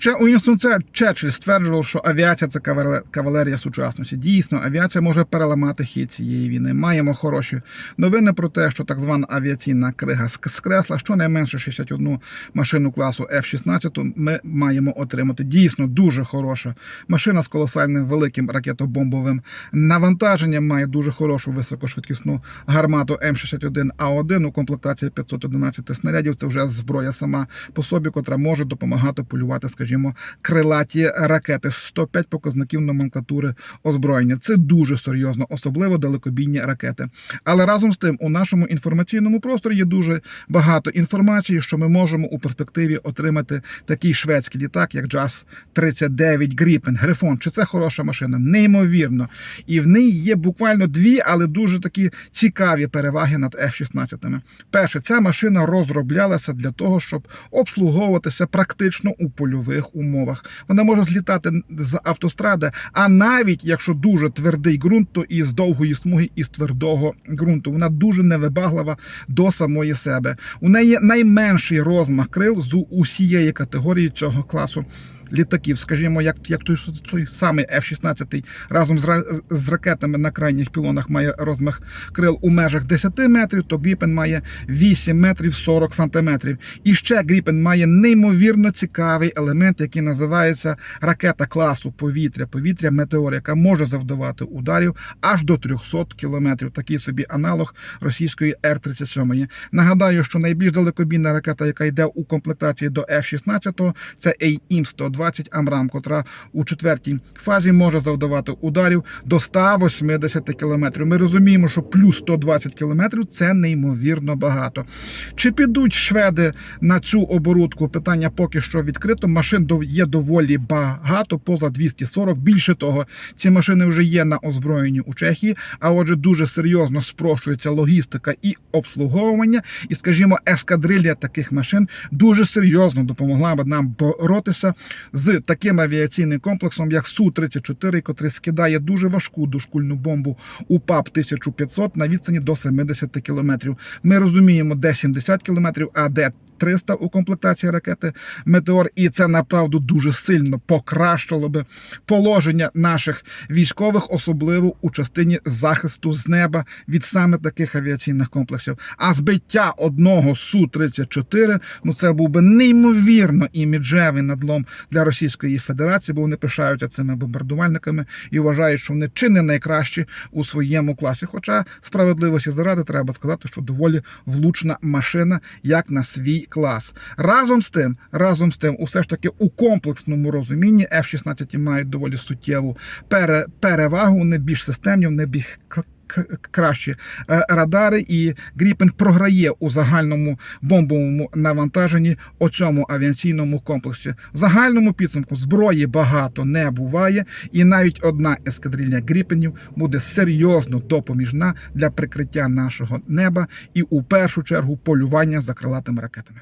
Ще Уінстон Черчилль стверджував, що авіація це кавалерія сучасності. Дійсно, авіація може переламати хід цієї війни. Маємо хороші новини про те, що так звана авіаційна крига ск- скресла щонайменше 61 машину класу F-16 ми маємо отримати. Дійсно дуже хороша машина з колосальним великим ракетобомбовим навантаженням. Має дуже хорошу високошвидкісну гармату М61А1 у комплектації 511 снарядів. Це вже зброя сама по собі, котра може допомагати полювати, скажімо, крилаті ракети. 105 показників номенклатури озброєння. Це дуже серйозно, особливо далекобійні ракети. Але разом з тим, у нашому інформаційному просторі є дуже багато інформації, що ми можемо у перспективі отримати такий шведський літак, як JAS 39 Gripen. Грифон. Чи це хороша машина? Неймовірно. І в неї є буквально дві, але дуже такі цікаві переваги над F-16. Перше, ця машина розроблялася для того, щоб обслуговуватися практично у польових умовах. Вона може злітати з автостради, а навіть якщо дуже твердий ґрунт, то і з довгої смуги, і з твердого ґрунту. Вона дуже невибаглива до самої себе. У неї найменший розмах крил з усієї категорії цього класу. Літаків, скажімо, як, як той, той самий F-16 разом з, з ракетами на крайніх пілонах має розмах крил у межах 10 метрів, то Гріпен має 8 метрів 40 сантиметрів. І ще Гріпен має неймовірно цікавий елемент, який називається ракета класу повітря, повітря метеор, яка може завдавати ударів аж до 300 кілометрів. Такий собі аналог російської Р-37. Нагадаю, що найбільш далекобійна ракета, яка йде у комплектації до F-16, це AIM-120 Амрам, котра у четвертій фазі може завдавати ударів до 180 кілометрів. Ми розуміємо, що плюс 120 кілометрів це неймовірно багато. Чи підуть шведи на цю оборудку? Питання поки що відкрито. Машин є доволі багато, поза 240. Більше того, ці машини вже є на озброєнні у Чехії. А отже, дуже серйозно спрощується логістика і обслуговування. І, скажімо, ескадрилья таких машин дуже серйозно допомогла б нам боротися з таким авіаційним комплексом, як Су-34, котрий скидає дуже важку дошкульну бомбу УПАП 1500 на відстані до 70 кілометрів. Ми розуміємо, де 70 кілометрів, а де 300 у комплектації ракети Метеор, і це направду дуже сильно покращило би положення наших військових, особливо у частині захисту з неба від саме таких авіаційних комплексів. А збиття одного су 34 ну це був би неймовірно іміджевий надлом для Російської Федерації, бо вони пишаються цими бомбардувальниками і вважають, що вони чи не найкращі у своєму класі. Хоча справедливості заради треба сказати, що доволі влучна машина, як на свій клас. Разом з тим, разом з тим, усе ж таки у комплексному розумінні F-16 мають доволі суттєву пере, перевагу, не більш системні, не більш кращі е, радари, і Гріпен програє у загальному бомбовому навантаженні у цьому авіаційному комплексі. В загальному підсумку зброї багато не буває, і навіть одна ескадрильня Гріпенів буде серйозно допоміжна для прикриття нашого неба і у першу чергу полювання за крилатими ракетами.